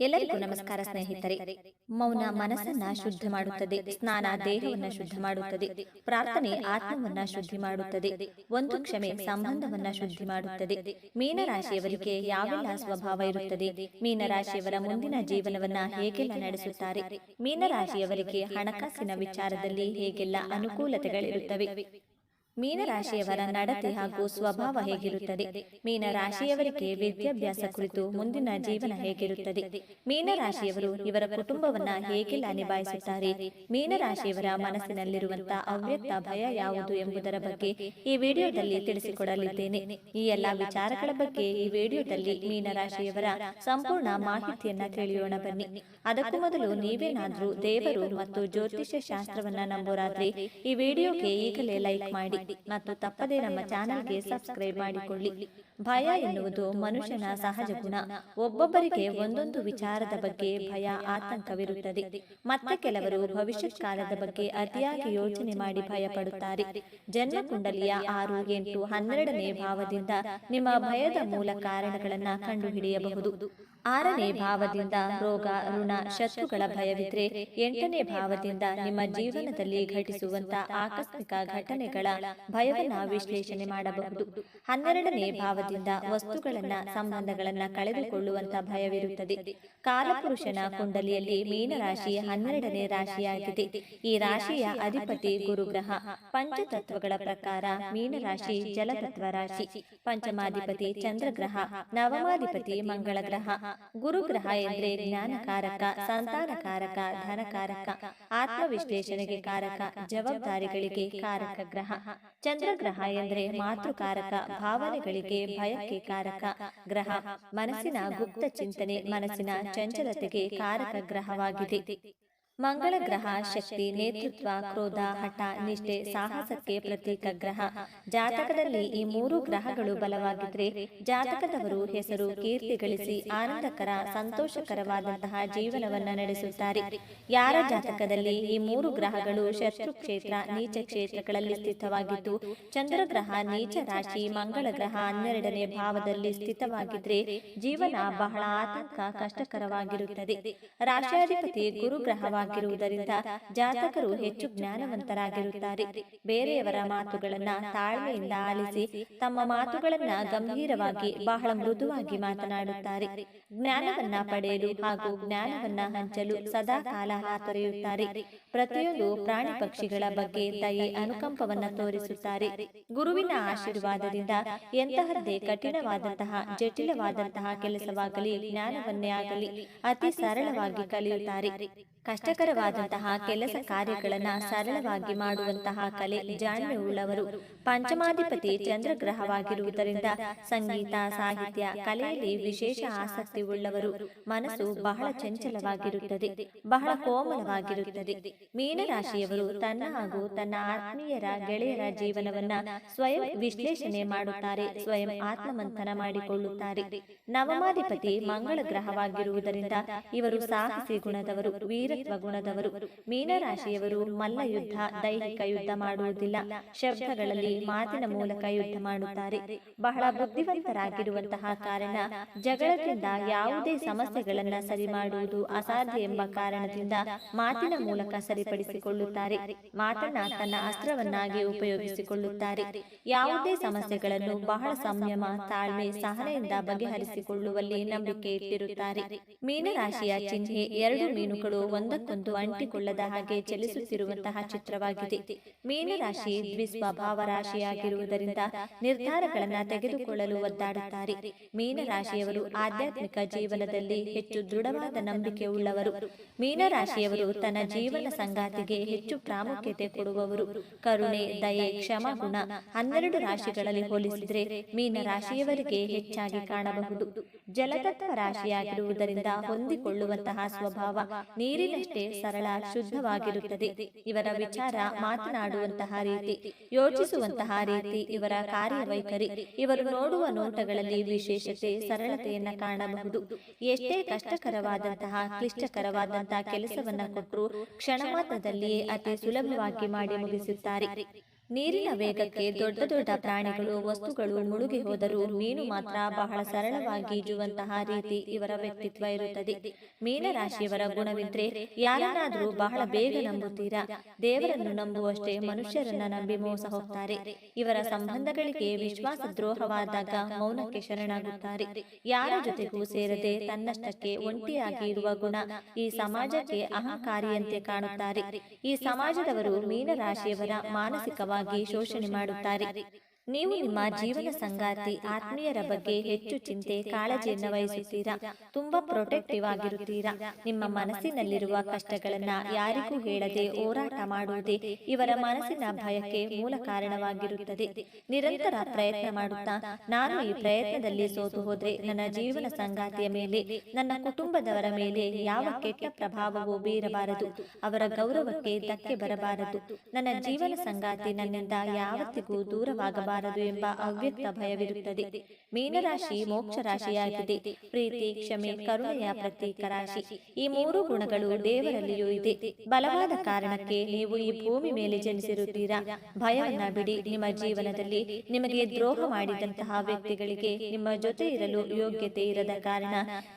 ಎಲ್ಲರಿಗೂ ನಮಸ್ಕಾರ ಸ್ನೇಹಿತರೆ. ಮೌನ ಮನಸ್ಸನ್ನ ಶುದ್ಧ ಮಾಡುತ್ತದೆ ಸ್ನಾನ ದೇಹವನ್ನ ಶುದ್ಧ ಮಾಡುತ್ತದೆ ಪ್ರಾರ್ಥನೆ ಆತ್ಮವನ್ನ ಶುದ್ಧಿ ಮಾಡುತ್ತದೆ ಒಂದು ಕ್ಷಮೆ ಸಂಬಂಧವನ್ನ ಶುದ್ಧಿ ಮಾಡುತ್ತದೆ ಮೀನರಾಶಿಯವರಿಗೆ ಯಾವೆಲ್ಲ ಸ್ವಭಾವ ಇರುತ್ತದೆ? ಮೀನರಾಶಿಯವರ ಮುಂದಿನ ಜೀವನವನ್ನ ಹೇಗೆಲ್ಲ ನಡೆಸುತ್ತಾರೆ? ಮೀನರಾಶಿಯವರಿಗೆ ಹಣಕಾಸಿನ ವಿಚಾರದಲ್ಲಿ ಹೇಗೆಲ್ಲ ಅನುಕೂಲತೆಗಳಿರುತ್ತವೆ? ಮೀನರಾಶಿಯವರ ನಡತೆ ಹಾಗೂ ಸ್ವಭಾವ ಹೇಗಿರುತ್ತದೆ? ಮೀನರಾಶಿಯವರಿಗೆ ವಿದ್ಯಾಭ್ಯಾಸ ಕುರಿತು ಮುಂದಿನ ಜೀವನ ಹೇಗಿರುತ್ತದೆ? ಮೀನರಾಶಿಯವರು ಇವರ ಕುಟುಂಬವನ್ನ ಹೇಗೆಲ್ಲ ನಿಭಾಯಿಸುತ್ತಾರೆ? ಮೀನರಾಶಿಯವರ ಮನಸ್ಸಿನಲ್ಲಿರುವಂತಹ ಅವ್ಯಕ್ತ ಭಯ ಯಾವುದು ಎಂಬುದರ ಬಗ್ಗೆ ಈ ವಿಡಿಯೋದಲ್ಲಿ ತಿಳಿಸಿಕೊಡಲಿದ್ದೇನೆ. ಈ ಎಲ್ಲಾ ವಿಚಾರಗಳ ಬಗ್ಗೆ ಈ ವಿಡಿಯೋದಲ್ಲಿ ಮೀನರಾಶಿಯವರ ಸಂಪೂರ್ಣ ಮಾಹಿತಿಯನ್ನ ತಿಳಿಯೋಣ ಬನ್ನಿ. ಅದಕ್ಕೂ ಮೊದಲು ನೀವೇನಾದ್ರೂ ದೇವರು ಮತ್ತು ಜ್ಯೋತಿಷ್ಯ ಶಾಸ್ತ್ರವನ್ನ ನಂಬೋರಾದ್ರೆ ಈ ವಿಡಿಯೋಗೆ ಈಗಲೇ ಲೈಕ್ ಮಾಡಿ. ಮತ್ತು ತಪ್ಪದೇ ನಮ್ಮ ಚಾನೆಲ್ಗೆ ಸಬ್ಸ್ಕ್ರೈಬ್ ಮಾಡಿಕೊಳ್ಳಿ. ಭಯ ಎನ್ನುವುದು ಮನುಷ್ಯನ ಸಹಜ ಗುಣ. ಒಬ್ಬೊಬ್ಬರಿಗೆ ಒಂದೊಂದು ವಿಚಾರದ ಬಗ್ಗೆ ಭಯ ಆತಂಕವಿರುತ್ತದೆ. ಮತ್ತೆ ಕೆಲವರು ಭವಿಷ್ಯತ್ ಕಾಲದ ಬಗ್ಗೆ ಅತಿಯಾಗಿ ಯೋಚನೆ ಮಾಡಿ ಭಯ ಪಡುತ್ತಾರೆ ಜನ್ಮ ಕುಂಡಲಿಯ ಆರು ಎಂಟು ಹನ್ನೆರಡನೇ ಭಾವದಿಂದ ನಿಮ್ಮ ಭಯದ ಮೂಲ ಕಾರಣಗಳನ್ನು ಕಂಡುಹಿಡಿಯಬಹುದು. ಆರನೇ ಭಾವದಿಂದ ರೋಗ ಋಣ ಶತ್ರುಗಳ ಭಯವಿದ್ರೆ ಎಂಟನೇ ಭಾವದಿಂದ ನಿಮ್ಮ ಜೀವನದಲ್ಲಿ ಘಟಿಸುವಂತ ಆಕಸ್ಮಿಕ ಘಟನೆಗಳ ಭಯವನ್ನ ವಿಶ್ಲೇಷಣೆ ಮಾಡಬಹುದು. ಹನ್ನೆರಡನೇ ಭಾವದಿಂದ ವಸ್ತುಗಳನ್ನ ಸಂಬಂಧಗಳನ್ನ ಕಳೆದುಕೊಳ್ಳುವಂತ ಭಯವಿರುತ್ತದೆ. ಕಾಲಪುರುಷನ ಕುಂಡಲಿಯಲ್ಲಿ ಮೀನರಾಶಿ ಹನ್ನೆರಡನೇ ರಾಶಿಯಾಗಿದೆ. ಈ ರಾಶಿಯ ಅಧಿಪತಿ ಗುರುಗ್ರಹ ಪಂಚತತ್ವಗಳ ಪ್ರಕಾರ ಮೀನರಾಶಿ ಜಲತತ್ವ ರಾಶಿ. ಪಂಚಮಾಧಿಪತಿ ಚಂದ್ರಗ್ರಹ ನವಮಾಧಿಪತಿ ಮಂಗಳ ಗ್ರಹ ಗುರುಗ್ರಹ ಎಂದ್ರೆ ಜ್ಞಾನಕಾರಕ ಸಂತಾನಕಾರಕ ಧನಕಾರಕ ಆತ್ಮವಿಶ್ಲೇಷಣೆಗೆ ಕಾರಕ ಜವಾಬ್ದಾರಿಗಳಿಗೆ ಕಾರಕ ಗ್ರಹ. ಚಂದ್ರಗ್ರಹ ಎಂದ್ರೆ ಮಾತೃಕಾರಕ ಭಾವನೆಗಳಿಗೆ ಭಯಕ್ಕೆ ಕಾರಕ ಗ್ರಹ. ಮನಸ್ಸಿನ ಗುಪ್ತ ಚಿಂತನೆ ಮನಸ್ಸಿನ ಚಂಚಲತೆಗೆ ಕಾರಕ ಗ್ರಹವಾಗಿದೆ. ಮಂಗಳ ಗ್ರಹ ಶಕ್ತಿ ನೇತೃತ್ವ ಕ್ರೋಧ ಹಠ ನಿಷ್ಠೆ ಸಾಹಸಕ್ಕೆ ಪ್ರತೀಕ ಗ್ರಹ. ಜಾತಕದಲ್ಲಿ ಈ ಮೂರು ಗ್ರಹಗಳು ಬಲವಾಗಿದ್ರೆ ಜಾತಕದವರು ಹೆಸರು ಕೀರ್ತಿ ಗಳಿಸಿ ಆನಂದಕರ ಸಂತೋಷಕರವಾದಂತಹ ಜೀವನವನ್ನ ನಡೆಸುತ್ತಾರೆ. ಯಾರ ಜಾತಕದಲ್ಲಿ ಈ ಮೂರು ಗ್ರಹಗಳು ಶತ್ರು ಕ್ಷೇತ್ರ ನೀಚ ಕ್ಷೇತ್ರಗಳಲ್ಲಿ ಸ್ಥಿತವಾಗಿದ್ದು ಚಂದ್ರಗ್ರಹ ನೀಚ ರಾಶಿ ಮಂಗಳ ಗ್ರಹ ಹನ್ನೆರಡನೇ ಭಾವದಲ್ಲಿ ಸ್ಥಿತವಾಗಿದ್ರೆ ಜೀವನ ಬಹಳ ಆತಂಕ ಕಷ್ಟಕರವಾಗಿರುತ್ತದೆ. ರಾಷ್ಟ್ರಾಧಿಪತಿ ಗುರುಗ್ರಹವಾಗಿ ಆಗಿರುವುದರಿಂದ ಜಾತಕರು ಹೆಚ್ಚು ಜ್ಞಾನವಂತರಾಗಿರುತ್ತಾರೆ. ಬೇರೆಯವರ ಮಾತುಗಳನ್ನ ತಾಳ್ಮೆಯಿಂದ ಆಲಿಸಿ ತಮ್ಮ ಮಾತುಗಳನ್ನ ಗಂಭೀರವಾಗಿ ಬಹಳ ಮೃದುವಾಗಿ ಮಾತನಾಡುತ್ತಾರೆ. ಜ್ಞಾನವನ್ನ ಪಡೆಯಲು ಹಾಗೂ ಜ್ಞಾನವನ್ನ ಹಂಚಲು ಸದಾ ಕಾಲ ಹಾತೊರೆಯುತ್ತಾರೆ. ಪ್ರತಿಯೊಂದು ಪ್ರಾಣಿ ಪಕ್ಷಿಗಳ ಬಗ್ಗೆ ದಯೆ ಅನುಕಂಪವನ್ನ ತೋರಿಸುತ್ತಾರೆ. ಗುರುವಿನ ಆಶೀರ್ವಾದದಿಂದ ಎಂತಹದ್ದೇ ಕಠಿಣವಾದಂತಹ ಜಟಿಲವಾದಂತಹ ಕೆಲಸವಾಗಲಿ, ಜ್ಞಾನವನ್ನೇ ಆಗಲಿ, ಅತಿ ಸರಳವಾಗಿ ಕಲಿಯುತ್ತಾರೆ. ಕಷ್ಟಕರವಾದಂತಹ ಕೆಲಸ ಕಾರ್ಯಗಳನ್ನು ಸರಳವಾಗಿ ಮಾಡುವಂತಹ ಕಲೆ ಜಾಣ್ಮೆ ಉಳ್ಳವರು ಪಂಚಮಾಧಿಪತಿ ಚಂದ್ರಗ್ರಹವಾಗಿರುವುದರಿಂದ ಸಂಗೀತ ಸಾಹಿತ್ಯ ಕಲೆಯಲ್ಲಿ ವಿಶೇಷ ಆಸಕ್ತಿ ಉಳ್ಳವರು ಮನಸ್ಸು ಬಹಳ ಚಂಚಲವಾಗಿರುತ್ತದೆ ಬಹಳ ಕೋಮಲವಾಗಿರುತ್ತದೆ. ಮೀನರಾಶಿಯವರು ತನ್ನ ಹಾಗೂ ತನ್ನ ಆತ್ಮೀಯರ ಗೆಳೆಯರ ಜೀವನವನ್ನ ಸ್ವಯಂ ವಿಶ್ಲೇಷಣೆ ಮಾಡುತ್ತಾರೆ ಸ್ವಯಂ ಆತ್ಮಮಂಥನ ಮಾಡಿಕೊಳ್ಳುತ್ತಾರೆ. ನವಮಾಧಿಪತಿ ಮಂಗಳ ಗ್ರಹವಾಗಿರುವುದರಿಂದ ಇವರು ಸಾಹಸಿ ಗುಣದವರು ವೀರತ್ವ ಗುಣದವರು ಮೀನರಾಶಿಯವರು ಮಲ್ಲ ಯುದ್ಧ ದೈಹಿಕ ಯುದ್ಧ ಮಾಡುವುದಿಲ್ಲ. ಶಬ್ದಗಳಲ್ಲಿ ಮಾತಿನ ಮೂಲಕ ಯುದ್ಧ ಮಾಡುತ್ತಾರೆ. ಬಹಳ ಬುದ್ಧಿವಂತರಾಗಿರುವಂತಹ ಕಾರಣ ಜಗಳದಿಂದ ಯಾವುದೇ ಸಮಸ್ಯೆಗಳನ್ನ ಸರಿ ಮಾಡುವುದು ಅಸಾಧ್ಯ ಎಂಬ ಕಾರಣದಿಂದ ಮಾತಿನ ಮೂಲಕ ಸರಿಪಡಿಸಿಕೊಳ್ಳುತ್ತಾರೆ. ಮಾತನ್ನ ತನ್ನ ಅಸ್ತ್ರವನ್ನಾಗಿ ಉಪಯೋಗಿಸಿಕೊಳ್ಳುತ್ತಾರೆ. ಯಾವುದೇ ಸಮಸ್ಯೆಗಳನ್ನು ಬಹಳ ಸಂಯಮ, ತಾಳ್ಮೆ, ಸಹನೆಯಿಂದ ಬಗೆಹರಿಸಿಕೊಳ್ಳುವಲ್ಲಿ ನಂಬಿಕೆ ಇಟ್ಟಿರುತ್ತಾರೆ. ಮೀನರಾಶಿಯ ಚಿಹ್ನೆ ಎರಡು ಮೀನುಗಳು ಒಂದಕ್ಕೊಂದು ಅಂಟಿಕೊಳ್ಳದ ಹಾಗೆ ಚಲಿಸುತ್ತಿರುವಂತಹ ಚಿತ್ರವಾಗಿದೆ. ಮೀನರಾಶಿ ದ್ವಿಸ್ವಭಾವ ರಾಶಿಯಾಗಿರುವುದರಿಂದ ನಿರ್ಧಾರಗಳನ್ನು ತೆಗೆದುಕೊಳ್ಳಲು ಒದ್ದಾಡುತ್ತಾರೆ. ಮೀನರಾಶಿಯವರು ಆಧ್ಯಾತ್ಮಿಕ ಜೀವನದಲ್ಲಿ ಹೆಚ್ಚು ದೃಢವಾದ ನಂಬಿಕೆ ಉಳ್ಳವರು. ಮೀನರಾಶಿಯವರು ತನ್ನ ಜೀವನ ಸಂಗಾತಿಗೆ ಹೆಚ್ಚು ಪ್ರಾಮುಖ್ಯತೆ ಕೊಡುವವರು. ಕರುಣೆ, ದಯೆ, ಕ್ಷಮ, ಗುಣ ಹನ್ನೆರಡು ರಾಶಿಗಳಲ್ಲಿ ಹೋಲಿಸಿದರೆ ಮೀನರಾಶಿಯವರಿಗೆ ಹೆಚ್ಚಾಗಿ ಕಾಣಬಹುದು. ಜಲತತ್ವ ರಾಶಿಯಾಗಿರುವುದರಿಂದ ಹೊಂದಿಕೊಳ್ಳುವಂತಹ ಸ್ವಭಾವ ನೀರಿನಷ್ಟೇ ಸರಳ ಶುದ್ಧವಾಗಿರುತ್ತದೆ. ಇವರ ವಿಚಾರ ಮಾತನಾಡುವಂತಹ ರೀತಿ ಯೋಚಿಸುವಂತಹ ರೀತಿ ಇವರ ಕಾರ್ಯವೈಖರಿ ಇವರು ನೋಡುವ ನೋಟಗಳಲ್ಲಿ ವಿಶೇಷತೆ ಸರಳತೆಯನ್ನ ಕಾಣಬಹುದು. ಎಷ್ಟೇ ಕಷ್ಟಕರವಾದಂತಹ ಕ್ಲಿಷ್ಟಕರವಾದಂತಹ ಕೆಲಸವನ್ನ ಕೊಟ್ಟರು ಕ್ಷಣ ಮಾತ್ರದಲ್ಲಿಯೇ ಅತಿ ಸುಲಭವಾಗಿ ಮಾಡಿ ಮುಗಿಸುತ್ತಾರೆ. ನೀರಿನ ವೇಗಕ್ಕೆ ದೊಡ್ಡ ದೊಡ್ಡ ಪ್ರಾಣಿಗಳು ವಸ್ತುಗಳು ಮುಳುಗಿ ಹೋದರೂ ಮೀನು ಮಾತ್ರ ಬಹಳ ಸರಳವಾಗಿ ಈಜುವಂತಹ ರೀತಿ ಇವರ ವ್ಯಕ್ತಿತ್ವ ಇರುತ್ತದೆ. ಮೀನರಾಶಿಯವರ ಗುಣವಿದ್ರೆ ಯಾರನ್ನಾದರೂ ಬಹಳ ಬೇಗ ನಂಬುತ್ತೀರಾ? ದೇವರನ್ನು ನಂಬುವಷ್ಟೇ ಮನುಷ್ಯರನ್ನ ನಂಬಿ ಮೋಸ ಹೋಗ್ತಾರೆ. ಇವರ ಸಂಬಂಧಗಳಿಗೆ ವಿಶ್ವಾಸ ದ್ರೋಹವಾದಾಗ ಮೌನಕ್ಕೆ ಶರಣಾಗುತ್ತಾರೆ. ಯಾರ ಜೊತೆಗೂ ಸೇರದೆ ತನ್ನಷ್ಟಕ್ಕೆ ಒಂಟಿಯಾಗಿ ಇರುವ ಗುಣ ಈ ಸಮಾಜಕ್ಕೆ ಅಹಂಕಾರಿಯಂತೆ ಕಾಣುತ್ತಾರೆ. ಈ ಸಮಾಜದವರು ಮೀನರಾಶಿಯವರ ಮಾನಸಿಕವಾಗಿ ಶೋಷಣೆ ಮಾಡುತ್ತಾರೆ. ನೀವು ನಿಮ್ಮ ಜೀವನ ಸಂಗಾತಿ ಆತ್ಮೀಯರ ಬಗ್ಗೆ ಹೆಚ್ಚು ಚಿಂತೆ ಕಾಳಜಿಯನ್ನು ವಹಿಸುತ್ತೀರಾ ತುಂಬಾ ಪ್ರೊಟೆಕ್ಟಿವ್ ಆಗಿರುತ್ತೀರಾ? ನಿಮ್ಮ ಮನಸ್ಸಿನಲ್ಲಿರುವ ಕಷ್ಟಗಳನ್ನ ಯಾರಿಗೂ ಹೇಳದೆ ಹೋರಾಟ ಮಾಡುವುದೇ ಇವರ ಮನಸ್ಸಿನ ಭಯಕ್ಕೆ ಮೂಲ ಕಾರಣವಾಗಿರುತ್ತದೆ. ನಿರಂತರ ಪ್ರಯತ್ನ ಮಾಡುತ್ತಾ ನಾನು ಈ ಪ್ರಯತ್ನದಲ್ಲಿ ಸೋತು ಹೋದ್ರೆ ನನ್ನ ಜೀವನ ಸಂಗಾತಿಯ ಮೇಲೆ ನನ್ನ ಕುಟುಂಬದವರ ಮೇಲೆ ಯಾವ ಕೆಟ್ಟ ಪ್ರಭಾವವೂ ಬೀರಬಾರದು. ಅವರ ಗೌರವಕ್ಕೆ ಧಕ್ಕೆ ಬರಬಾರದು. ನನ್ನ ಜೀವನ ಸಂಗಾತಿ ನನ್ನಿಂದ ಯಾವತ್ತಿಗೂ ದೂರವಾಗಬಾರದು. ಎಂಬ ಅವ್ಯಕ್ತ ಭಯವಿರುತ್ತದೆ. ಮೀನರಾಶಿ ಮೋಕ್ಷ ರಾಶಿಯಾಗಿದೆ ಪ್ರೀತಿ ಕ್ಷಮೆ ಕರುಣೆಯ ಪ್ರತೀಕ ರಾಶಿ ಈ ಮೂರು ಗುಣಗಳು ದೇವರಲ್ಲಿಯೂ ಇದೆ. ಬಲವಾದ ಕಾರಣಕ್ಕೆ ನೀವು ಈ ಭೂಮಿ ಮೇಲೆ ಜನಿಸಿರುತ್ತೀರಾ? ಭಯವನ್ನ ಬಿಡಿ. ನಿಮ್ಮ ಜೀವನದಲ್ಲಿ ನಿಮಗೆ ದ್ರೋಹ ಮಾಡಿದಂತಹ ವ್ಯಕ್ತಿಗಳಿಗೆ ನಿಮ್ಮ ಜೊತೆ ಇರಲು ಯೋಗ್ಯತೆ ಇರದ ಕಾರಣ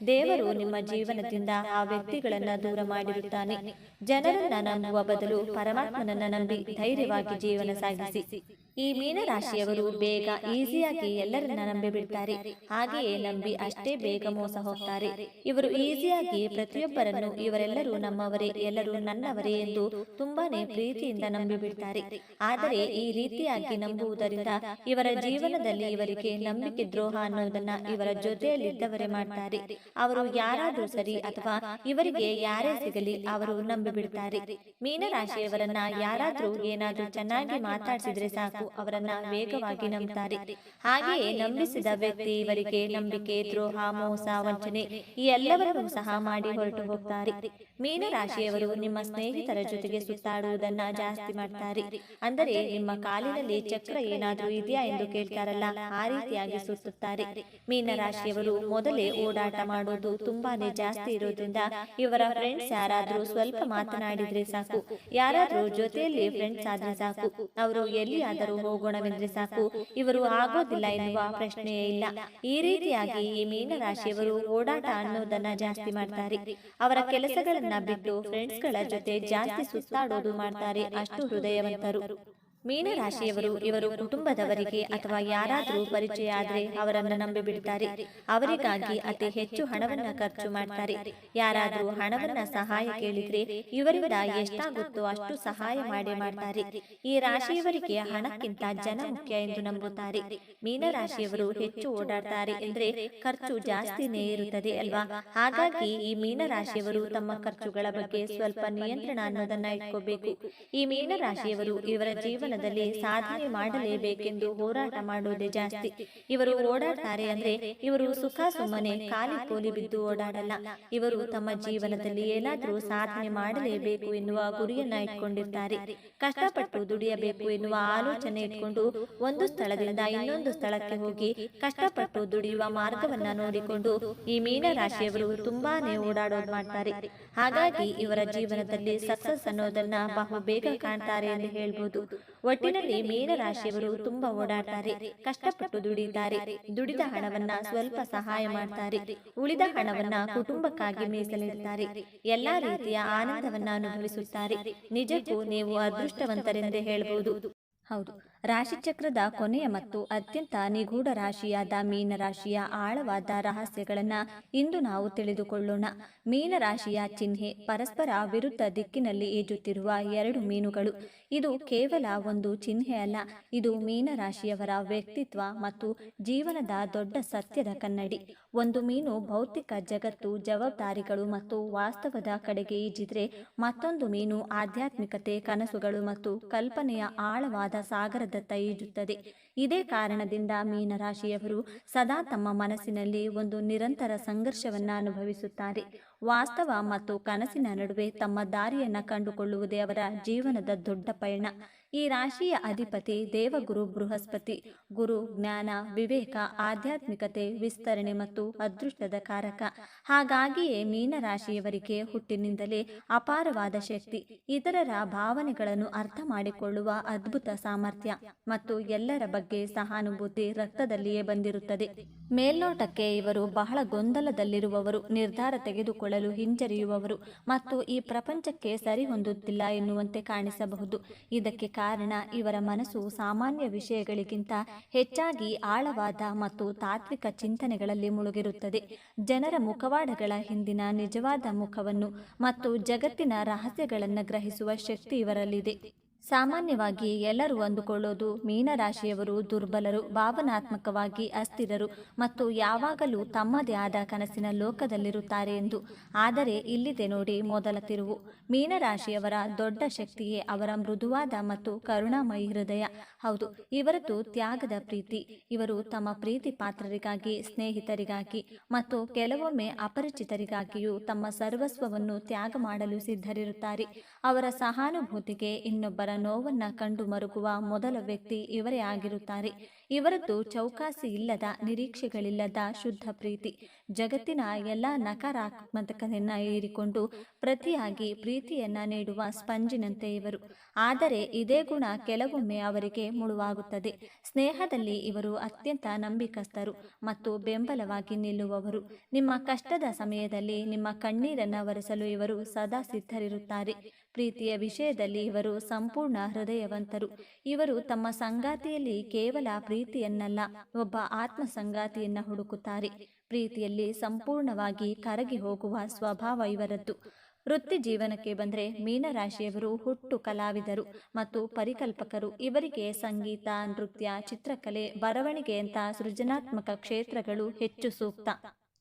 ದೇವರು ನಿಮ್ಮ ಜೀವನದಿಂದ ಆ ವ್ಯಕ್ತಿಗಳನ್ನ ದೂರ ಮಾಡಿರುತ್ತಾನೆ. ಜನರನ್ನ ನಂಬುವ ಬದಲು ಪರಮಾತ್ಮನನ್ನ ನಂಬಿ ಧೈರ್ಯವಾಗಿ ಜೀವನ ಸಾಗಿಸಿ. ಈ ಮೀನರಾಶಿಯವರು ಬೇಗ ಈಸಿಯಾಗಿ ಎಲ್ಲರನ್ನ ನಂಬಿ ಬಿಡ್ತಾರೆ ಹಾಗೆಯೇ ನಂಬಿ ಅಷ್ಟೇ ಬೇಗ ಮೋಸ ಹೋಗ್ತಾರೆ. ಇವರು ಈಸಿಯಾಗಿ ಪ್ರತಿಯೊಬ್ಬರನ್ನು ಇವರೆಲ್ಲರೂ ನಮ್ಮವರೇ ಎಲ್ಲರೂ ನನ್ನವರೇ ಎಂದು ತುಂಬಾನೇ ಪ್ರೀತಿಯಿಂದ ನಂಬಿ ಬಿಡ್ತಾರೆ ಆದರೆ ಈ ರೀತಿಯಾಗಿ ನಂಬುವುದರಿಂದ ಇವರ ಜೀವನದಲ್ಲಿ ಇವರಿಗೆ ನಂಬಿಕೆ ದ್ರೋಹ ಅನ್ನೋದನ್ನ ಇವರ ಜೊತೆಯಲ್ಲಿದ್ದವರೇ ಮಾಡ್ತಾರೆ. ಅವರು ಯಾರಾದ್ರೂ ಸರಿ ಅಥವಾ ಇವರಿಗೆ ಯಾರೇ ಸಿಗಲಿ ಅವರು ನಂಬಿ ಬಿಡ್ತಾರೆ ಮೀನರಾಶಿಯವರನ್ನ ಯಾರಾದ್ರೂ ಏನಾದ್ರೂ ಚೆನ್ನಾಗಿ ಮಾತಾಡಿಸಿದ್ರೆ ಸಾಕು ಅವರನ್ನ ವೇಗವಾಗಿ ನಂಬುತ್ತಾರೆ. ಹಾಗೆಯೇ ನಂಬಿಸಿದ ವ್ಯಕ್ತಿ ಇವರಿಗೆ ನಂಬಿಕೆ ದ್ರೋಹ ಮೋಸ ವಂಚನೆ ಈ ಎಲ್ಲವನ್ನೂ ಸಹ ಮಾಡಿ ಹೊರಟು ಹೋಗ್ತಾರೆ. ಮೀನರಾಶಿಯವರು ನಿಮ್ಮ ಸ್ನೇಹಿತರ ಜೊತೆಗೆ ಸುತ್ತಾಡುವುದನ್ನ ಜಾಸ್ತಿ ಮಾಡ್ತಾರೆ. ಅಂದರೆ ನಿಮ್ಮ ಕಾಲಿನಲ್ಲಿ ಚಕ್ರ ಏನಾದರೂ ಇದೆಯಾ ಎಂದು ಕೇಳ್ತಾರಲ್ಲ ಆ ರೀತಿಯಾಗಿ ಸುತ್ತುತ್ತಾರೆ. ಮೀನರಾಶಿಯವರು ಮೊದಲೇ ಓಡಾಟ ಮಾಡೋದು ತುಂಬಾನೇ ಜಾಸ್ತಿ ಇರೋದ್ರಿಂದ ಇವರ ಫ್ರೆಂಡ್ಸ್ ಯಾರಾದರೂ ಸ್ವಲ್ಪ ಮಾತನಾಡಿದ್ರೆ ಸಾಕು. ಯಾರಾದರೂ ಜೊತೆಯಲ್ಲಿ ಫ್ರೆಂಡ್ಸ್ ಆದ್ರೆ ಸಾಕು. ಅವರು ಎಲ್ಲಿಯಾದರೂ ಹೋಗೋಣವೆಂದ್ರೆ ಸಾಕು. ಇವರು ಆಗೋದಿಲ್ಲ ಎನ್ನುವ ಪ್ರಶ್ನೆಯೇ ಇಲ್ಲ. ಈ ರೀತಿಯಾಗಿ ಈ ಮೀನರಾಶಿಯವರು ಓಡಾಟ ಅನ್ನೋದನ್ನ ಜಾಸ್ತಿ ಮಾಡ್ತಾರೆ. ಅವರ ಕೆಲಸಗಳನ್ನ ಬಿಟ್ಟು ಫ್ರೆಂಡ್ಸ್ಗಳ ಜೊತೆ ಜಾಸ್ತಿ ಸುತ್ತಾಡೋದು ಮಾಡ್ತಾರೆ. ಅಷ್ಟು ಹೃದಯವಂತರು. ಮೀನರಾಶಿಯವರು ಇವರು ಕುಟುಂಬದವರಿಗೆ ಅಥವಾ ಯಾರಾದರೂ ಪರಿಚಯ ಆದರೆ ಅವರನ್ನು ನಂಬಿ ಬಿಡುತ್ತಾರೆ ಅವರಿಗಾಗಿ ಅತಿ ಹೆಚ್ಚು ಹಣವನ್ನು ಖರ್ಚು ಮಾಡ್ತಾರೆ. ಯಾರಾದರೂ ಹಣವನ್ನ ಸಹಾಯ ಕೇಳಿದ್ರೆ ಇವರಿಂದ ಎಷ್ಟಾಗುತ್ತೋ ಅಷ್ಟು ಸಹಾಯ ಮಾಡೇ ಮಾಡ್ತಾರೆ. ಈ ರಾಶಿಯವರಿಗೆ ಹಣಕ್ಕಿಂತ ಜನ ಮುಖ್ಯ ಎಂದು ನಂಬುತ್ತಾರೆ. ಮೀನರಾಶಿಯವರು ಹೆಚ್ಚು ಓಡಾಡ್ತಾರೆ ಅಂದ್ರೆ ಖರ್ಚು ಜಾಸ್ತಿನೇ ಇರುತ್ತದೆ ಅಲ್ವಾ? ಹಾಗಾಗಿ ಈ ಮೀನರಾಶಿಯವರು ತಮ್ಮ ಖರ್ಚುಗಳ ಬಗ್ಗೆ ಸ್ವಲ್ಪ ನಿಯಂತ್ರಣ ಅನ್ನೋದನ್ನ ಇಟ್ಕೋಬೇಕು. ಈ ಮೀನರಾಶಿಯವರು ಇವರ ಜೀವನದಲ್ಲಿ ಸಾಧನೆ ಮಾಡಲೇಬೇಕೆಂದು ಹೋರಾಟ ಮಾಡುವುದೇ ಜಾಸ್ತಿ. ಇವರು ಓಡಾಡ್ತಾರೆ ಅಂದ್ರೆ ಇವರು ಸುಖ ಸುಮ್ಮನೆ ಖಾಲಿ ಕೋಲಿ ಬಿದ್ದು ಓಡಾಡಲ್ಲ. ಇವರು ತಮ್ಮ ಜೀವನದಲ್ಲಿ ಏನಾದರೂ ಸಾಧನೆ ಮಾಡಲೇಬೇಕು ಎನ್ನುವ ಗುರಿಯನ್ನ ಇಟ್ಕೊಂಡಿರ್ತಾರೆ. ಕಷ್ಟಪಟ್ಟು ದುಡಿಯಬೇಕು ಎನ್ನುವ ಆಲೋಚನೆ ಇಟ್ಕೊಂಡು ಒಂದು ಸ್ಥಳದಿಂದ ಇನ್ನೊಂದು ಸ್ಥಳಕ್ಕೆ ಹೋಗಿ ಕಷ್ಟಪಟ್ಟು ದುಡಿಯುವ ಮಾರ್ಗವನ್ನ ನೋಡಿಕೊಂಡು ಈ ಮೀನರಾಶಿಯವರು ತುಂಬಾನೇ ಓಡಾಡೋದು ಮಾಡ್ತಾರೆ. ಹಾಗಾಗಿ ಇವರ ಜೀವನದಲ್ಲಿ ಸಕ್ಸಸ್ ಅನ್ನೋದನ್ನ ಬಹು ಬೇಗ ಕಾಣ್ತಾರೆ ಎಂದು ಹೇಳ್ಬೋದು. ಒಟ್ಟಿನಲ್ಲಿ ಮೀನರಾಶಿಯವರು ತುಂಬಾ ಓಡಾಡ್ತಾರೆ. ಕಷ್ಟಪಟ್ಟು ದುಡಿತಾರೆ. ದುಡಿದ ಹಣವನ್ನ ಸ್ವಲ್ಪ ಸಹಾಯ ಮಾಡ್ತಾರೆ. ಉಳಿದ ಹಣವನ್ನ ಕುಟುಂಬಕ್ಕಾಗಿ ಮೀಸಲಿಡುತ್ತಾರೆ ಎಲ್ಲಾ ರೀತಿಯ ಆನಂದವನ್ನ ಅನುಭವಿಸುತ್ತಾರೆ. ನಿಜಕ್ಕೂ ನೀವು ಅದೃಷ್ಟವಂತರೆಂದೇ ಹೇಳಬಹುದು ಹೌದು. ರಾಶಿಚಕ್ರದ ಕೊನೆಯ ಮತ್ತು ಅತ್ಯಂತ ನಿಗೂಢ ರಾಶಿಯಾದ ಮೀನರಾಶಿಯ ಆಳವಾದ ರಹಸ್ಯಗಳನ್ನು ಇಂದು ನಾವು ತಿಳಿದುಕೊಳ್ಳೋಣ. ಮೀನರಾಶಿಯ ಚಿಹ್ನೆ ಪರಸ್ಪರ ವಿರುದ್ಧ ದಿಕ್ಕಿನಲ್ಲಿ ಈಜುತ್ತಿರುವ ಎರಡು ಮೀನುಗಳು. ಇದು ಕೇವಲ ಒಂದು ಚಿಹ್ನೆ ಅಲ್ಲ ಇದು ಮೀನರಾಶಿಯವರ ವ್ಯಕ್ತಿತ್ವ ಮತ್ತು ಜೀವನದ ದೊಡ್ಡ ಸತ್ಯದ ಕನ್ನಡಿ. ಒಂದು ಮೀನು ಭೌತಿಕ ಜಗತ್ತು ಜವಾಬ್ದಾರಿಗಳು ಮತ್ತು ವಾಸ್ತವದ ಕಡೆಗೆ ಈಜಿದ್ರೆ ಮತ್ತೊಂದು ಮೀನು ಆಧ್ಯಾತ್ಮಿಕತೆ ಕನಸುಗಳು ಮತ್ತು ಕಲ್ಪನೆಯ ಆಳವಾದ ಸಾಗರದತ್ತ ಈಜುತ್ತದೆ ಇದೇ ಕಾರಣದಿಂದ ಮೀನರಾಶಿಯವರು ಸದಾ ತಮ್ಮ ಮನಸ್ಸಿನಲ್ಲಿ ಒಂದು ನಿರಂತರ ಸಂಘರ್ಷವನ್ನು ಅನುಭವಿಸುತ್ತಾರೆ. ವಾಸ್ತವ ಮತ್ತು ಕನಸಿನ ನಡುವೆ ತಮ್ಮ ದಾರಿಯನ್ನು ಕಂಡುಕೊಳ್ಳುವುದೇ ಅವರ ಜೀವನದ ದೊಡ್ಡ ಪಯಣ. ಈ ರಾಶಿಯ ಅಧಿಪತಿ ದೇವಗುರು ಬೃಹಸ್ಪತಿ. ಗುರು, ಜ್ಞಾನ, ವಿವೇಕ, ಆಧ್ಯಾತ್ಮಿಕತೆ, ವಿಸ್ತರಣೆ ಮತ್ತು ಅದೃಷ್ಟದ ಕಾರಕ. ಹಾಗಾಗಿಯೇ ಮೀನರಾಶಿಯವರಿಗೆ ಹುಟ್ಟಿನಿಂದಲೇ ಅಪಾರವಾದ ಶಕ್ತಿ. ಇತರರ ಭಾವನೆಗಳನ್ನು ಅರ್ಥ ಮಾಡಿಕೊಳ್ಳುವ ಅದ್ಭುತ ಸಾಮರ್ಥ್ಯ ಮತ್ತು ಎಲ್ಲರ ಬಗ್ಗೆ ಸಹಾನುಭೂತಿ ರಕ್ತದಲ್ಲಿಯೇ ಬಂದಿರುತ್ತದೆ. ಮೇಲ್ನೋಟಕ್ಕೆ ಇವರು ಬಹಳ ಗೊಂದಲದಲ್ಲಿರುವವರು, ನಿರ್ಧಾರ ತೆಗೆದುಕೊಳ್ಳಲು ಹಿಂಜರಿಯುವವರು ಮತ್ತು ಈ ಪ್ರಪಂಚಕ್ಕೆ ಸರಿಹೊಂದುತ್ತಿಲ್ಲ ಎನ್ನುವಂತೆ ಕಾಣಿಸಬಹುದು. ಇದಕ್ಕೆ ಕಾರಣ ಇವರ ಮನಸ್ಸು ಸಾಮಾನ್ಯ ವಿಷಯಗಳಿಗಿಂತ ಹೆಚ್ಚಾಗಿ ಆಳವಾದ ಮತ್ತು ತಾತ್ವಿಕ ಚಿಂತನೆಗಳಲ್ಲಿ ಮುಳುಗಿರುತ್ತದೆ. ಜನರ ಮುಖವಾಡಗಳ ಹಿಂದಿನ ನಿಜವಾದ ಮುಖವನ್ನು ಮತ್ತು ಜಗತ್ತಿನ ರಹಸ್ಯಗಳನ್ನು ಗ್ರಹಿಸುವ ಶಕ್ತಿ ಇವರಲ್ಲಿದೆ. ಸಾಮಾನ್ಯವಾಗಿ ಎಲ್ಲರೂ ಅಂದುಕೊಳ್ಳೋದು ಮೀನರಾಶಿಯವರು ದುರ್ಬಲರು, ಭಾವನಾತ್ಮಕವಾಗಿ ಅಸ್ಥಿರರು ಮತ್ತು ಯಾವಾಗಲೂ ತಮ್ಮದೇ ಆದ ಕನಸಿನ ಲೋಕದಲ್ಲಿರುತ್ತಾರೆ ಎಂದು. ಆದರೆ ಇಲ್ಲಿದೆ ನೋಡಿ ಮೊದಲ ತಿರುವು. ಮೀನರಾಶಿಯವರ ದೊಡ್ಡ ಶಕ್ತಿಯೇ ಅವರ ಮೃದುವಾದ ಮತ್ತು ಕರುಣಾಮಯಿ ಹೃದಯ. ಹೌದು, ಇವರದ್ದು ತ್ಯಾಗದ ಪ್ರೀತಿ. ಇವರು ತಮ್ಮ ಪ್ರೀತಿ ಪಾತ್ರರಿಗಾಗಿ, ಸ್ನೇಹಿತರಿಗಾಗಿ ಮತ್ತು ಕೆಲವೊಮ್ಮೆ ಅಪರಿಚಿತರಿಗಾಗಿಯೂ ತಮ್ಮ ಸರ್ವಸ್ವವನ್ನು ತ್ಯಾಗ ಮಾಡಲು ಸಿದ್ಧರಿರುತ್ತಾರೆ. ಅವರ ಸಹಾನುಭೂತಿಗೆ ಇನ್ನೊಬ್ಬರ ನೋವನ್ನ ಕಂಡು ಮರುಗುವ ಮೊದಲ ವ್ಯಕ್ತಿ ಇವರೇ ಆಗಿರುತ್ತಾರೆ. ಇವರದ್ದು ಚೌಕಾಸಿ ಇಲ್ಲದ, ನಿರೀಕ್ಷೆಗಳಿಲ್ಲದ ಶುದ್ಧ ಪ್ರೀತಿ. ಜಗತ್ತಿನ ಎಲ್ಲ ನಕಾರಾತ್ಮಕತೆಯನ್ನ ಏರಿಕೊಂಡು ಪ್ರತಿಯಾಗಿ ಪ್ರೀತಿಯನ್ನ ನೀಡುವ ಸ್ಪಂಜಿನಂತೆ ಇವರು. ಆದರೆ ಇದೇ ಗುಣ ಕೆಲವೊಮ್ಮೆ ಅವರಿಗೆ ಮುಳುವಾಗುತ್ತದೆ. ಸ್ನೇಹದಲ್ಲಿ ಇವರು ಅತ್ಯಂತ ನಂಬಿಕಸ್ಥರು ಮತ್ತು ಬೆಂಬಲವಾಗಿ ನಿಲ್ಲುವವರು. ನಿಮ್ಮ ಕಷ್ಟದ ಸಮಯದಲ್ಲಿ ನಿಮ್ಮ ಕಣ್ಣೀರನ್ನು ಒರೆಸಲು ಇವರು ಸದಾ ಸಿದ್ಧರಿರುತ್ತಾರೆ. ಪ್ರೀತಿಯ ವಿಷಯದಲ್ಲಿ ಇವರು ಸಂಪೂರ್ಣ ಹೃದಯವಂತರು. ಇವರು ತಮ್ಮ ಸಂಗಾತಿಯಲ್ಲಿ ಕೇವಲ ಪ್ರೀತಿಯನ್ನಲ್ಲ, ಒಬ್ಬ ಆತ್ಮ ಸಂಗಾತಿಯನ್ನ ಹುಡುಕುತ್ತಾರೆ. ಪ್ರೀತಿಯಲ್ಲಿ ಸಂಪೂರ್ಣವಾಗಿ ಕರಗಿ ಹೋಗುವ ಸ್ವಭಾವ ಇವರದ್ದು. ವೃತ್ತಿ ಜೀವನಕ್ಕೆ ಬಂದರೆ ಮೀನರಾಶಿಯವರು ಹುಟ್ಟು ಕಲಾವಿದರು ಮತ್ತು ಪರಿಕಲ್ಪಕರು. ಇವರಿಗೆ ಸಂಗೀತ, ನೃತ್ಯ, ಚಿತ್ರಕಲೆ ಬರವಣಿಗೆಯಂತಹ ಸೃಜನಾತ್ಮಕ ಕ್ಷೇತ್ರಗಳು ಹೆಚ್ಚು ಸೂಕ್ತ.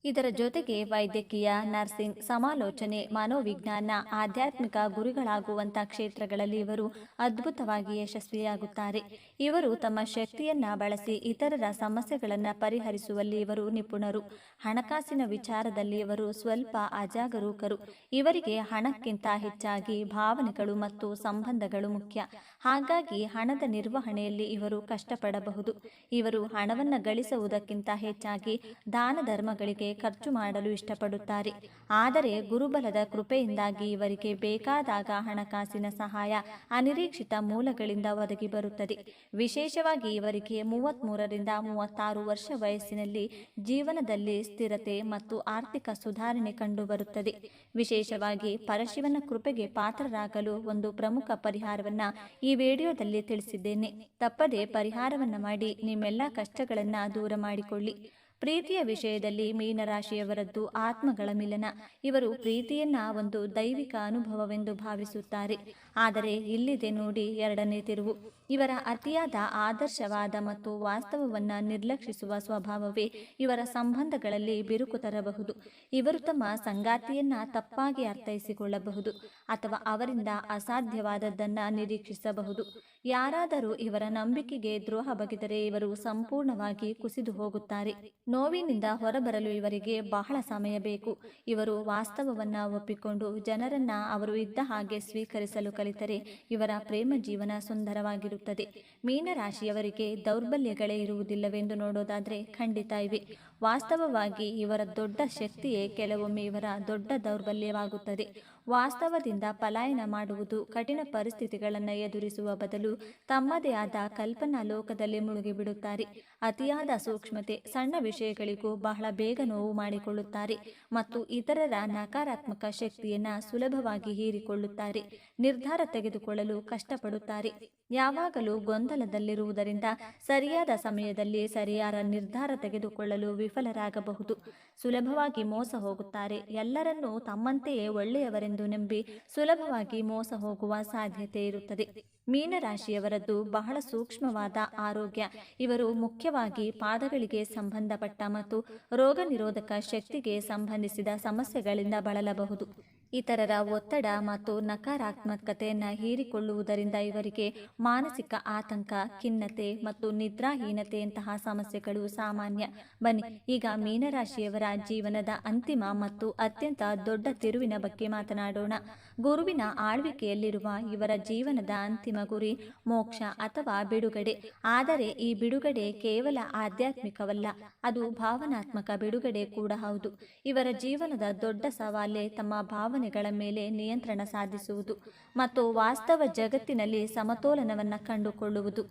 ಇದರ ಜೊತೆಗೆ ವೈದ್ಯಕೀಯ, ನರ್ಸಿಂಗ್, ಸಮಾಲೋಚನೆ, ಮನೋವಿಜ್ಞಾನ, ಆಧ್ಯಾತ್ಮಿಕ ಗುರಿಗಳಾಗುವಂಥ ಕ್ಷೇತ್ರಗಳಲ್ಲಿ ಇವರು ಅದ್ಭುತವಾಗಿ ಯಶಸ್ವಿಯಾಗುತ್ತಾರೆ. ಇವರು ತಮ್ಮ ಶಕ್ತಿಯನ್ನ ಬಳಸಿ ಇತರರ ಸಮಸ್ಯೆಗಳನ್ನು ಪರಿಹರಿಸುವಲ್ಲಿ ಇವರು ನಿಪುಣರು. ಹಣಕಾಸಿನ ವಿಚಾರದಲ್ಲಿ ಇವರು ಸ್ವಲ್ಪ ಅಜಾಗರೂಕರು. ಇವರಿಗೆ ಹಣಕ್ಕಿಂತ ಹೆಚ್ಚಾಗಿ ಭಾವನೆಗಳು ಮತ್ತು ಸಂಬಂಧಗಳು ಮುಖ್ಯ. ಹಾಗಾಗಿ ಹಣದ ನಿರ್ವಹಣೆಯಲ್ಲಿ ಇವರು ಕಷ್ಟಪಡಬಹುದು. ಇವರು ಹಣವನ್ನು ಗಳಿಸುವುದಕ್ಕಿಂತ ಹೆಚ್ಚಾಗಿ ದಾನ ಧರ್ಮಗಳಿಗೆ ಖರ್ಚು ಮಾಡಲು ಇಷ್ಟಪಡುತ್ತಾರೆ. ಆದರೆ ಗುರುಬಲದ ಕೃಪೆಯಿಂದಾಗಿ ಇವರಿಗೆ ಬೇಕಾದಾಗ ಹಣಕಾಸಿನ ಸಹಾಯ ಅನಿರೀಕ್ಷಿತ ಮೂಲಗಳಿಂದ ಒದಗಿ ಬರುತ್ತದೆ. ವಿಶೇಷವಾಗಿ ಇವರಿಗೆ ಮೂವತ್ತ್ಮೂರರಿಂದ ಮೂವತ್ತಾರು ವರ್ಷ ವಯಸ್ಸಿನಲ್ಲಿ ಜೀವನದಲ್ಲಿ ಸ್ಥಿರತೆ ಮತ್ತು ಆರ್ಥಿಕ ಸುಧಾರಣೆ ಕಂಡುಬರುತ್ತದೆ ವಿಶೇಷವಾಗಿ ಪರಶಿವನ ಕೃಪೆಗೆ ಪಾತ್ರರಾಗಲು ಒಂದು ಪ್ರಮುಖ ಪರಿಹಾರವನ್ನ ಈ ವಿಡಿಯೋದಲ್ಲಿ ತಿಳಿಸಿದ್ದೇನೆ. ತಪ್ಪದೆ ಪರಿಹಾರವನ್ನ ಮಾಡಿ ನಿಮ್ಮೆಲ್ಲ ಕಷ್ಟಗಳನ್ನ ದೂರ ಮಾಡಿಕೊಳ್ಳಿ. ಪ್ರೀತಿಯ ವಿಷಯದಲ್ಲಿ ಮೀನರಾಶಿಯವರದ್ದು ಆತ್ಮಗಳ ಮಿಲನ. ಇವರು ಪ್ರೀತಿಯನ್ನ ಒಂದು ದೈವಿಕ ಅನುಭವವೆಂದು ಭಾವಿಸುತ್ತಾರೆ. ಆದರೆ ಇಲ್ಲಿದೆ ನೋಡಿ ಎರಡನೇ ತಿರುವು. ಇವರ ಅತಿಯಾದ ಆದರ್ಶವಾದ ಮತ್ತು ವಾಸ್ತವವನ್ನು ನಿರ್ಲಕ್ಷಿಸುವ ಸ್ವಭಾವವೇ ಇವರ ಸಂಬಂಧಗಳಲ್ಲಿ ಬಿರುಕು ತರಬಹುದು. ಇವರು ತಮ್ಮ ಸಂಗಾತಿಯನ್ನ ತಪ್ಪಾಗಿ ಅರ್ಥೈಸಿಕೊಳ್ಳಬಹುದು ಅಥವಾ ಅವರಿಂದ ಅಸಾಧ್ಯವಾದದ್ದನ್ನು ನಿರೀಕ್ಷಿಸಬಹುದು. ಯಾರಾದರೂ ಇವರ ನಂಬಿಕೆಗೆ ದ್ರೋಹ ಬಗೆದರೆ ಇವರು ಸಂಪೂರ್ಣವಾಗಿ ಕುಸಿದು ಹೋಗುತ್ತಾರೆ. ನೋವಿನಿಂದ ಹೊರಬರಲು ಇವರಿಗೆ ಬಹಳ ಸಮಯ ಬೇಕು. ಇವರು ವಾಸ್ತವವನ್ನ ಒಪ್ಪಿಕೊಂಡು ಜನರನ್ನ ಅವರು ಇದ್ದ ಹಾಗೆ ಸ್ವೀಕರಿಸಲು ಕಲಿತರೆ ಇವರ ಪ್ರೇಮ ಜೀವನ ಸುಂದರವಾಗಿರುತ್ತದೆ. ಮೀನರಾಶಿಯವರಿಗೆ ದೌರ್ಬಲ್ಯಗಳೇ ಇರುವುದಿಲ್ಲವೆಂದು ನೋಡೋದಾದರೆ ಖಂಡಿತ ಇವೆ. ವಾಸ್ತವವಾಗಿ ಇವರ ದೊಡ್ಡ ಶಕ್ತಿಯೇ ಕೆಲವೊಮ್ಮೆ ಇವರ ದೊಡ್ಡ ದೌರ್ಬಲ್ಯವಾಗುತ್ತದೆ. ವಾಸ್ತವದಿಂದ ಪಲಾಯನ ಮಾಡುವುದು ಕಠಿಣ ಪರಿಸ್ಥಿತಿಗಳನ್ನು ಎದುರಿಸುವ ಬದಲು ತಮ್ಮದೇ ಆದ ಕಲ್ಪನಾ ಲೋಕದಲ್ಲಿ ಮುಳುಗಿಬಿಡುತ್ತಾರೆ. ಅತಿಯಾದ ಸೂಕ್ಷ್ಮತೆ ಸಣ್ಣ ವಿಷಯಗಳಿಗೂ ಬಹಳ ಬೇಗ ನೋವು ಮಾಡಿಕೊಳ್ಳುತ್ತಾರೆ ಮತ್ತು ಇತರರ ನಕಾರಾತ್ಮಕ ಶಕ್ತಿಯನ್ನು ಸುಲಭವಾಗಿ ಹೀರಿಕೊಳ್ಳುತ್ತಾರೆ. ನಿರ್ಧಾರ ತೆಗೆದುಕೊಳ್ಳಲು ಕಷ್ಟಪಡುತ್ತಾರೆ. ಯಾವಾಗಲೂ ಗೊಂದಲದಲ್ಲಿರುವುದರಿಂದ ಸರಿಯಾದ ಸಮಯದಲ್ಲಿ ಸರಿಯಾದ ನಿರ್ಧಾರ ತೆಗೆದುಕೊಳ್ಳಲು ವಿಫಲರಾಗಬಹುದು. ಸುಲಭವಾಗಿ ಮೋಸ ಹೋಗುತ್ತಾರೆ. ಎಲ್ಲರನ್ನೂ ತಮ್ಮಂತೆಯೇ ಒಳ್ಳೆಯವರೆಂದು ನಂಬಿ ಸುಲಭವಾಗಿ ಮೋಸ ಹೋಗುವ ಸಾಧ್ಯತೆ ಇರುತ್ತದೆ. ಮೀನರಾಶಿಯವರದ್ದು ಬಹಳ ಸೂಕ್ಷ್ಮವಾದ ಆರೋಗ್ಯ. ಇವರು ಮುಖ್ಯವಾಗಿ ಪಾದಗಳಿಗೆ ಸಂಬಂಧಪಟ್ಟ ಮತ್ತು ರೋಗ ನಿರೋಧಕ ಶಕ್ತಿಗೆ ಸಂಬಂಧಿಸಿದ ಸಮಸ್ಯೆಗಳಿಂದ ಬಳಲಬಹುದು. ಇತರರ ಒತ್ತಡ ಮತ್ತು ನಕಾರಾತ್ಮಕತೆಯನ್ನು ಹೀರಿಕೊಳ್ಳುವುದರಿಂದ ಇವರಿಗೆ ಮಾನಸಿಕ ಆತಂಕ, ಖಿನ್ನತೆ ಮತ್ತು ನಿದ್ರಾಹೀನತೆಯಂತಹ ಸಮಸ್ಯೆಗಳು ಸಾಮಾನ್ಯ. ಬನ್ನಿ, ಈಗ ಮೀನರಾಶಿಯವರ ಜೀವನದ ಅಂತಿಮ ಮತ್ತು ಅತ್ಯಂತ ದೊಡ್ಡ ತಿರುವಿನ ಬಗ್ಗೆ ಮಾತನಾಡೋಣ. ಗುರುವಿನ ಆಳ್ವಿಕೆಯಲ್ಲಿರುವ ಇವರ ಜೀವನದ ಅಂತಿಮ ಗುರಿ ಮೋಕ್ಷ ಅಥವಾ ಬಿಡುಗಡೆ. ಆದರೆ ಈ ಬಿಡುಗಡೆ ಕೇವಲ ಆಧ್ಯಾತ್ಮಿಕವಲ್ಲ, ಅದು ಭಾವನಾತ್ಮಕ ಬಿಡುಗಡೆ ಕೂಡ ಹೌದು. ಇವರ ಜೀವನದ ದೊಡ್ಡ ಸವಾಲೇ ತಮ್ಮ ಭಾವನೆಗಳ ಮೇಲೆ ನಿಯಂತ್ರಣ ಸಾಧಿಸುವುದು ಮತ್ತು ವಾಸ್ತವ ಜಗತ್ತಿನಲ್ಲಿ ಸಮತೋಲನವನ್ನು ಕಂಡುಕೊಳ್ಳುವುದು.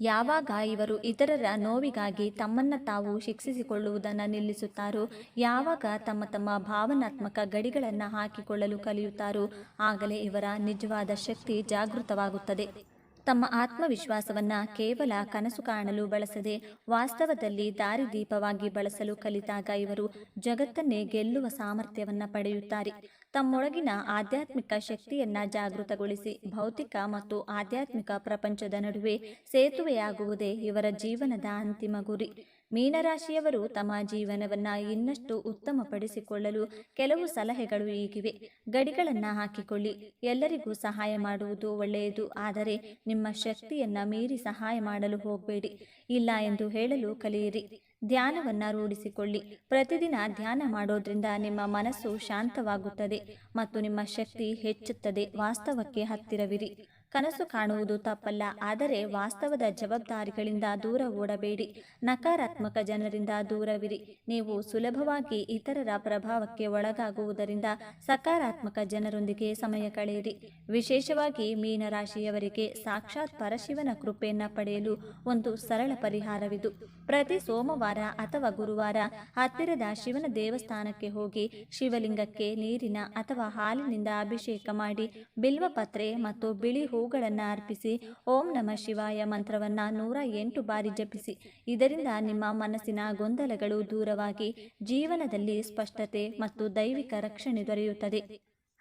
ಯಾವಾಗ ಇವರು ಇತರರ ನೋವಿಗಾಗಿ ತಮ್ಮನ್ನ ತಾವು ಶಿಕ್ಷಿಸಿಕೊಳ್ಳುವುದನ್ನು ನಿಲ್ಲಿಸುತ್ತಾರೋ, ಯಾವಾಗ ತಮ್ಮ ತಮ್ಮ ಭಾವನಾತ್ಮಕ ಗಡಿಗಳನ್ನು ಹಾಕಿಕೊಳ್ಳಲು ಕಲಿಯುತ್ತಾರೋ, ಆಗಲೇ ಇವರ ನಿಜವಾದ ಶಕ್ತಿ ಜಾಗೃತವಾಗುತ್ತದೆ. ತಮ್ಮ ಆತ್ಮವಿಶ್ವಾಸವನ್ನು ಕೇವಲ ಕನಸು ಕಾಣಲು ಬಳಸದೆ, ವಾಸ್ತವದಲ್ಲಿ ದಾರಿದೀಪವಾಗಿ ಬಳಸಲು ಕಲಿತಾಗ ಇವರು ಜಗತ್ತನ್ನೇ ಗೆಲ್ಲುವ ಸಾಮರ್ಥ್ಯವನ್ನು ಪಡೆಯುತ್ತಾರೆ. ತಮ್ಮೊಳಗಿನ ಆಧ್ಯಾತ್ಮಿಕ ಶಕ್ತಿಯನ್ನ ಜಾಗೃತಗೊಳಿಸಿ ಭೌತಿಕ ಮತ್ತು ಆಧ್ಯಾತ್ಮಿಕ ಪ್ರಪಂಚದ ನಡುವೆ ಸೇತುವೆಯಾಗುವುದೇ ಇವರ ಜೀವನದ ಅಂತಿಮ ಗುರಿ. ಮೀನರಾಶಿಯವರು ತಮ್ಮ ಜೀವನವನ್ನ ಇನ್ನಷ್ಟು ಉತ್ತಮಪಡಿಸಿಕೊಳ್ಳಲು ಕೆಲವು ಸಲಹೆಗಳು ಈಗಿವೆ. ಗಡಿಗಳನ್ನು ಹಾಕಿಕೊಳ್ಳಿ. ಎಲ್ಲರಿಗೂ ಸಹಾಯ ಮಾಡುವುದು ಒಳ್ಳೆಯದು. ಆದರೆ ನಿಮ್ಮ ಶಕ್ತಿಯನ್ನ ಮೀರಿ ಸಹಾಯ ಮಾಡಲು ಹೋಗಬೇಡಿ. ಇಲ್ಲ ಎಂದು ಹೇಳಲು ಕಲಿಯಿರಿ. ಧ್ಯಾನವನ್ನ ರೂಢಿಸಿಕೊಳ್ಳಿ. ಪ್ರತಿದಿನ ಧ್ಯಾನ ಮಾಡೋದ್ರಿಂದ ನಿಮ್ಮ ಮನಸ್ಸು ಶಾಂತವಾಗುತ್ತದೆ ಮತ್ತು ನಿಮ್ಮ ಶಕ್ತಿ ಹೆಚ್ಚುತ್ತದೆ. ವಾಸ್ತವಕ್ಕೆ ಹತ್ತಿರವಿರಿ. ಕನಸು ಕಾಣುವುದು ತಪ್ಪಲ್ಲ, ಆದರೆ ವಾಸ್ತವದ ಜವಾಬ್ದಾರಿಗಳಿಂದ ದೂರ ಓಡಬೇಡಿ. ನಕಾರಾತ್ಮಕ ಜನರಿಂದ ದೂರವಿರಿ. ನೀವು ಸುಲಭವಾಗಿ ಇತರರ ಪ್ರಭಾವಕ್ಕೆ ಒಳಗಾಗುವುದರಿಂದ ಸಕಾರಾತ್ಮಕ ಜನರೊಂದಿಗೆ ಸಮಯ ಕಳೆಯಿರಿ. ವಿಶೇಷವಾಗಿ ಮೀನರಾಶಿಯವರಿಗೆ ಸಾಕ್ಷಾತ್ ಪರಶಿವನ ಕೃಪೆಯನ್ನ ಪಡೆಯಲು ಒಂದು ಸರಳ ಪರಿಹಾರವಿದು. ಪ್ರತಿ ಸೋಮವಾರ ಅಥವಾ ಗುರುವಾರ ಹತ್ತಿರದ ಶಿವನ ದೇವಸ್ಥಾನಕ್ಕೆ ಹೋಗಿ ಶಿವಲಿಂಗಕ್ಕೆ ನೀರಿನ ಅಥವಾ ಹಾಲಿನಿಂದ ಅಭಿಷೇಕ ಮಾಡಿ ಬಿಲ್ವಪತ್ರೆ ಮತ್ತು ಬಿಳಿ ಹೂಗಳನ್ನು ಅರ್ಪಿಸಿ ಓಂ ನಮ ಶಿವಾಯ ಮಂತ್ರವನ್ನ ನೂರ ಎಂಟು ಬಾರಿ ಜಪಿಸಿ. ಇದರಿಂದ ನಿಮ್ಮ ಮನಸ್ಸಿನ ಗೊಂದಲಗಳು ದೂರವಾಗಿ ಜೀವನದಲ್ಲಿ ಸ್ಪಷ್ಟತೆ ಮತ್ತು ದೈವಿಕ ರಕ್ಷಣೆ ದೊರೆಯುತ್ತದೆ.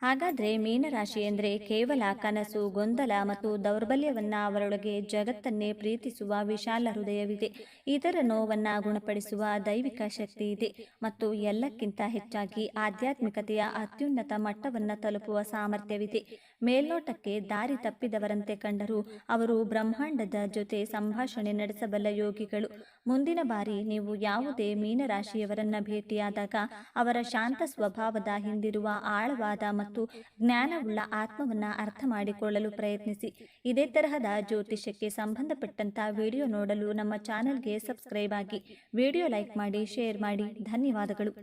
ಹಾಗಾದ್ರೆ ಮೀನರಾಶಿ ಎಂದರೆ ಕೇವಲ ಕನಸು, ಗೊಂದಲ ಮತ್ತು ದೌರ್ಬಲ್ಯವನ್ನ ಅವರೊಳಗೆ ಜಗತ್ತನ್ನೇ ಪ್ರೀತಿಸುವ ವಿಶಾಲ ಹೃದಯವಿದೆ. ಇದರ ನೋವನ್ನ ಗುಣಪಡಿಸುವ ದೈವಿಕ ಶಕ್ತಿ ಇದೆ ಮತ್ತು ಎಲ್ಲಕ್ಕಿಂತ ಹೆಚ್ಚಾಗಿ ಆಧ್ಯಾತ್ಮಿಕತೆಯ ಅತ್ಯುನ್ನತ ಮಟ್ಟವನ್ನ ತಲುಪುವ ಸಾಮರ್ಥ್ಯವಿದೆ. ಮೇಲ್ನೋಟಕ್ಕೆ ದಾರಿ ತಪ್ಪಿದವರಂತೆ ಕಂಡರೂ ಅವರು ಬ್ರಹ್ಮಾಂಡದ ಜೊತೆ ಸಂಭಾಷಣೆ ನಡೆಸಬಲ್ಲ ಯೋಗಿಗಳು. ಮುಂದಿನ ಬಾರಿ ನೀವು ಯಾವುದೇ ಮೀನರಾಶಿಯವರನ್ನ ಭೇಟಿಯಾದಾಗ ಅವರ ಶಾಂತ ಸ್ವಭಾವದ ಹಿಂದಿರುವ ಆಳವಾದ ಮತ್ತು ಜ್ಞಾನವುಳ್ಳ ಆತ್ಮವನ್ನು ಅರ್ಥ ಮಾಡಿಕೊಳ್ಳಲು ಪ್ರಯತ್ನಿಸಿ. ಇದೇ ತರಹದ ಜ್ಯೋತಿಷ್ಯಕ್ಕೆ ಸಂಬಂಧಪಟ್ಟಂತ ವಿಡಿಯೋ ನೋಡಲು ನಮ್ಮ ಚಾನೆಲ್ಗೆ ಸಬ್ಸ್ಕ್ರೈಬ್ ಆಗಿ. ವಿಡಿಯೋ ಲೈಕ್ ಮಾಡಿ, ಶೇರ್ ಮಾಡಿ. ಧನ್ಯವಾದಗಳು.